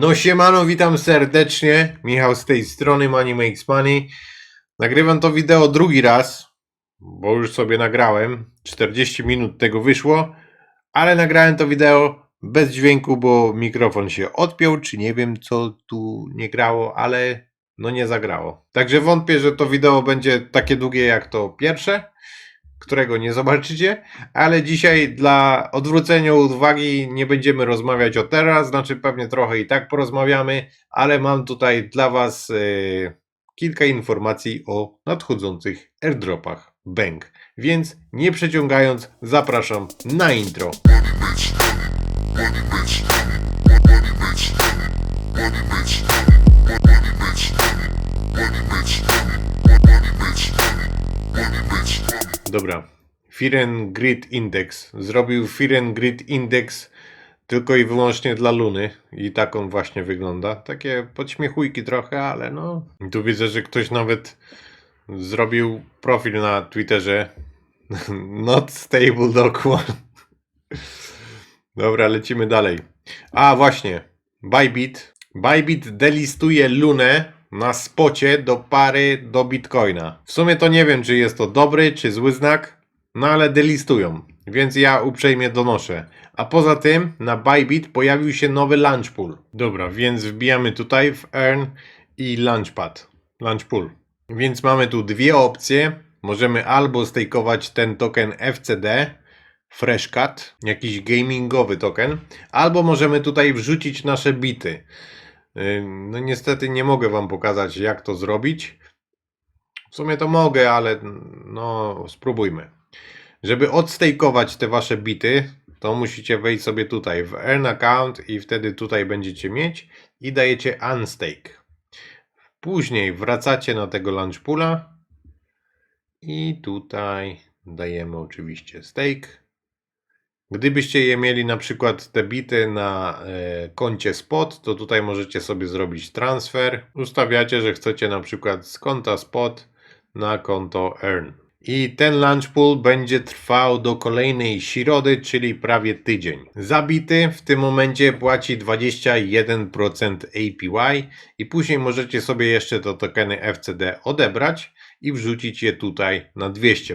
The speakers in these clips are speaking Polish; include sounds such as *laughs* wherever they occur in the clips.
No siemano, witam serdecznie. Michał z tej strony Money Makes Money. Nagrywam to wideo drugi raz, bo już sobie nagrałem. 40 minut tego wyszło, ale nagrałem to wideo bez dźwięku, bo mikrofon się odpiął, czy nie wiem co tu nie grało, ale no nie zagrało. Także wątpię, że to wideo będzie takie długie jak to pierwsze, którego nie zobaczycie, ale dzisiaj dla odwrócenia uwagi nie będziemy rozmawiać o teraz, znaczy pewnie trochę i tak porozmawiamy, ale mam tutaj dla Was e, kilka informacji o nadchodzących airdropach Bank. Więc nie przeciągając, zapraszam na intro. Dobra. And Grid Index. Zrobił and Grid Index tylko i wyłącznie dla Luny. I tak on właśnie wygląda. Takie podśmiechujki trochę, ale no. Tu widzę, że ktoś nawet zrobił profil na Twitterze. *laughs* Not stable dog one. Dobra, lecimy dalej. A właśnie. Bybit. Bybit delistuje Lunę na spocie do pary do Bitcoina. W sumie to nie wiem, czy jest to dobry, czy zły znak, no ale delistują, więc ja uprzejmie donoszę. A poza tym na Bybit pojawił się nowy launch pool. Dobra, więc wbijamy tutaj w Earn i Launchpad. Launch pool. Więc mamy tu dwie opcje. Możemy albo stakeować ten token FCD, Freshcat, jakiś gamingowy token, albo możemy tutaj wrzucić nasze bity. No niestety nie mogę Wam pokazać jak to zrobić. W sumie to mogę, ale no spróbujmy. Żeby odstejkować te Wasze bity, to musicie wejść sobie tutaj w Earn Account i wtedy tutaj będziecie mieć i dajecie Unstake. Później wracacie na tego launch poola i tutaj dajemy oczywiście stake. Gdybyście je mieli na przykład te bity na e, koncie spot, to tutaj możecie sobie zrobić transfer. Ustawiacie, że chcecie na przykład z konta spot na konto earn. I ten launch pool będzie trwał do kolejnej środy, czyli prawie tydzień. Zabity w tym momencie płaci 21% APY i później możecie sobie jeszcze te tokeny FCD odebrać i wrzucić je tutaj na 200%.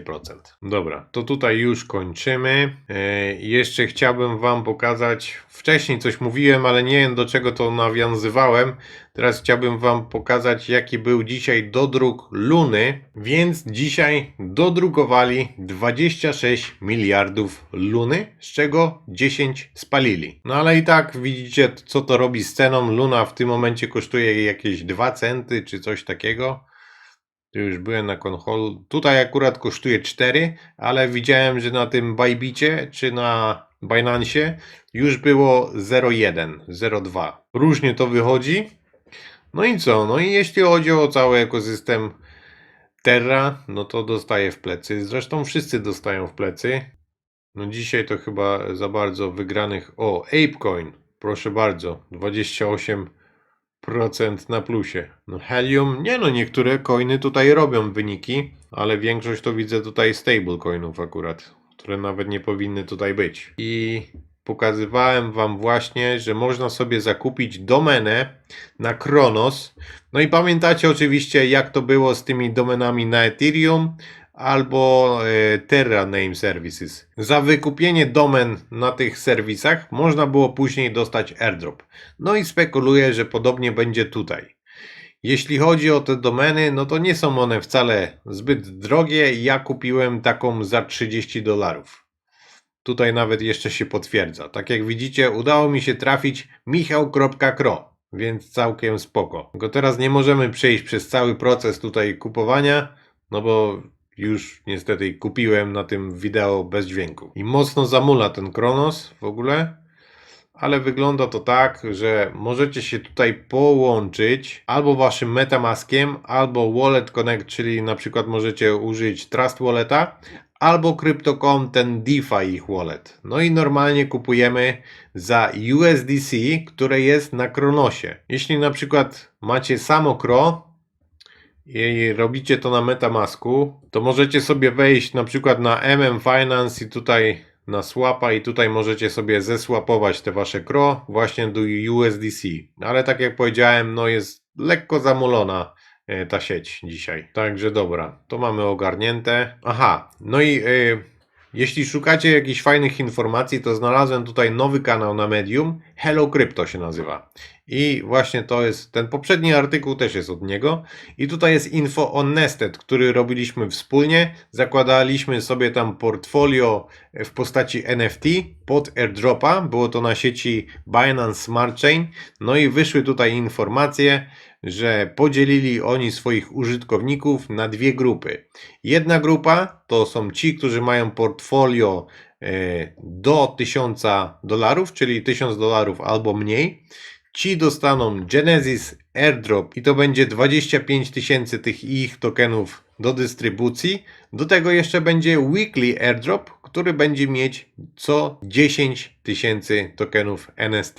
Dobra, to tutaj już kończymy. E, jeszcze chciałbym Wam pokazać, wcześniej coś mówiłem, ale nie wiem do czego to nawiązywałem. Teraz chciałbym Wam pokazać, jaki był dzisiaj dodruk Luny. Więc dzisiaj dodrukowali 26 miliardów Luny, z czego 10 spalili. No ale i tak widzicie, co to robi z ceną. Luna w tym momencie kosztuje jakieś 2 centy czy coś takiego. Tu już byłem na konholu. Tutaj akurat kosztuje 4, ale widziałem, że na tym Bybicie czy na Binance już było 0,1, 0,2. Różnie to wychodzi. No i co? No i jeśli chodzi o cały ekosystem Terra, no to dostaje w plecy. Zresztą wszyscy dostają w plecy. No dzisiaj to chyba za bardzo wygranych. O, ApeCoin. Proszę bardzo. 28% na plusie. No Helium, nie no, niektóre coiny tutaj robią wyniki, ale większość to widzę tutaj stablecoinów akurat, które nawet nie powinny tutaj być. I pokazywałem wam właśnie, że można sobie zakupić domenę na Kronos. No i pamiętacie oczywiście jak to było z tymi domenami na Ethereum albo e, Terra Name Services. Za wykupienie domen na tych serwisach można było później dostać airdrop. No i spekuluję, że podobnie będzie tutaj. Jeśli chodzi o te domeny, no to nie są one wcale zbyt drogie. Ja kupiłem taką za 30 dolarów. Tutaj nawet jeszcze się potwierdza. Tak jak widzicie, udało mi się trafić michał.kro, więc całkiem spoko. Tylko teraz nie możemy przejść przez cały proces tutaj kupowania, no bo już niestety kupiłem na tym wideo bez dźwięku. I mocno zamula ten Kronos w ogóle. Ale wygląda to tak, że możecie się tutaj połączyć albo waszym Metamaskiem, albo Wallet Connect, czyli na przykład możecie użyć Trust Walleta, albo Crypto.com, ten DeFi ich wallet. No i normalnie kupujemy za USDC, które jest na Kronosie. Jeśli na przykład macie samo Kro, i robicie to na Metamasku, to możecie sobie wejść na przykład na MM Finance i tutaj na swapa i tutaj możecie sobie zesłapować te wasze kro właśnie do USDC. Ale tak jak powiedziałem, no jest lekko zamulona e, ta sieć dzisiaj. Także dobra, to mamy ogarnięte. Aha, no i e, jeśli szukacie jakichś fajnych informacji, to znalazłem tutaj nowy kanał na Medium. Hello Crypto się nazywa. I właśnie to jest, ten poprzedni artykuł też jest od niego. I tutaj jest info o Nested, który robiliśmy wspólnie. Zakładaliśmy sobie tam portfolio w postaci NFT pod airdropa. Było to na sieci Binance Smart Chain. No i wyszły tutaj informacje, że podzielili oni swoich użytkowników na dwie grupy. Jedna grupa to są ci, którzy mają portfolio e, do 1000 dolarów, czyli 1000 dolarów albo mniej. Ci dostaną Genesis Airdrop i to będzie 25 tysięcy tych ich tokenów do dystrybucji. Do tego jeszcze będzie Weekly Airdrop, który będzie mieć co 10 tysięcy tokenów NST.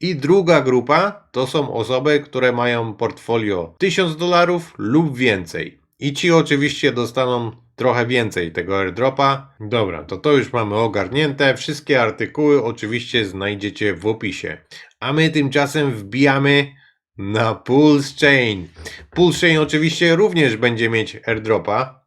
I druga grupa to są osoby, które mają portfolio 1000 dolarów lub więcej. I ci oczywiście dostaną trochę więcej tego airdropa. Dobra, to to już mamy ogarnięte. Wszystkie artykuły oczywiście znajdziecie w opisie. A my tymczasem wbijamy na Pulse Chain. Pulse Chain oczywiście również będzie mieć airdropa.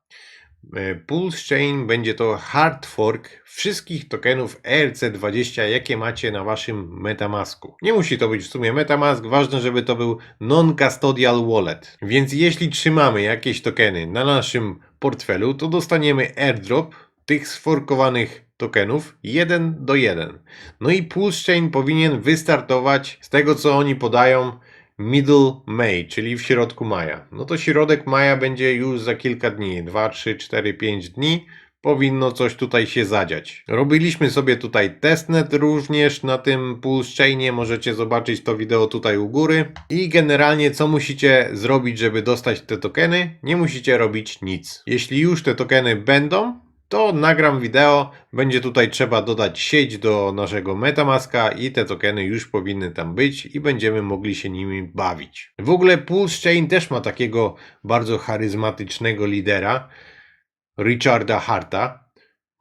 E, Pulse Chain będzie to hard fork wszystkich tokenów ERC20, jakie macie na waszym Metamasku. Nie musi to być w sumie Metamask, ważne, żeby to był non-custodial wallet. Więc jeśli trzymamy jakieś tokeny na naszym portfelu, to dostaniemy airdrop tych sforkowanych tokenów 1 do 1. No i Pulse Chain powinien wystartować z tego, co oni podają middle May, czyli w środku maja. No to środek maja będzie już za kilka dni, 2, 3, 4, 5 dni. Powinno coś tutaj się zadziać. Robiliśmy sobie tutaj testnet również na tym Pulse możecie zobaczyć to wideo tutaj u góry. I generalnie co musicie zrobić, żeby dostać te tokeny? Nie musicie robić nic. Jeśli już te tokeny będą, to nagram wideo, będzie tutaj trzeba dodać sieć do naszego Metamaska i te tokeny już powinny tam być i będziemy mogli się nimi bawić. W ogóle Pulse Chain też ma takiego bardzo charyzmatycznego lidera, Richarda Harta.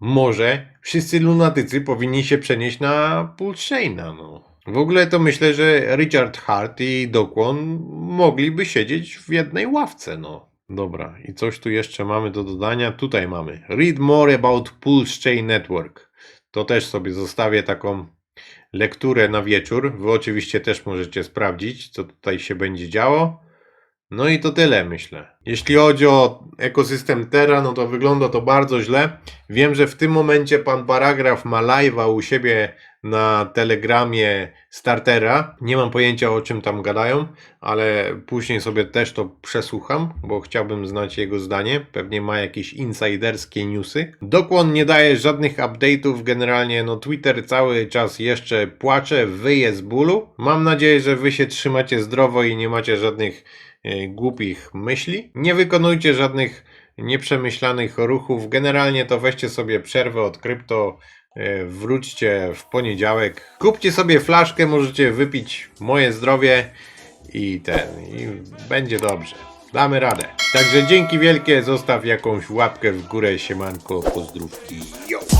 Może wszyscy lunatycy powinni się przenieść na Pulse Chaina, no. W ogóle to myślę, że Richard Hart i Dokłon mogliby siedzieć w jednej ławce, no. Dobra, i coś tu jeszcze mamy do dodania. Tutaj mamy Read more about Pulse Chain Network. To też sobie zostawię taką lekturę na wieczór. Wy oczywiście też możecie sprawdzić, co tutaj się będzie działo. No i to tyle, myślę. Jeśli chodzi o ekosystem Terra, no to wygląda to bardzo źle. Wiem, że w tym momencie pan Paragraf ma live'a u siebie na telegramie Startera. Nie mam pojęcia o czym tam gadają, ale później sobie też to przesłucham, bo chciałbym znać jego zdanie. Pewnie ma jakieś insiderskie newsy. Dokłon nie daje żadnych update'ów. Generalnie no Twitter cały czas jeszcze płacze, wyje z bólu. Mam nadzieję, że wy się trzymacie zdrowo i nie macie żadnych e, głupich myśli. Nie wykonujcie żadnych nieprzemyślanych ruchów. Generalnie to weźcie sobie przerwę od krypto, wróćcie w poniedziałek. Kupcie sobie flaszkę, możecie wypić moje zdrowie i ten, i będzie dobrze. Damy radę. Także dzięki wielkie, zostaw jakąś łapkę w górę, siemanko, pozdrówki. Yo!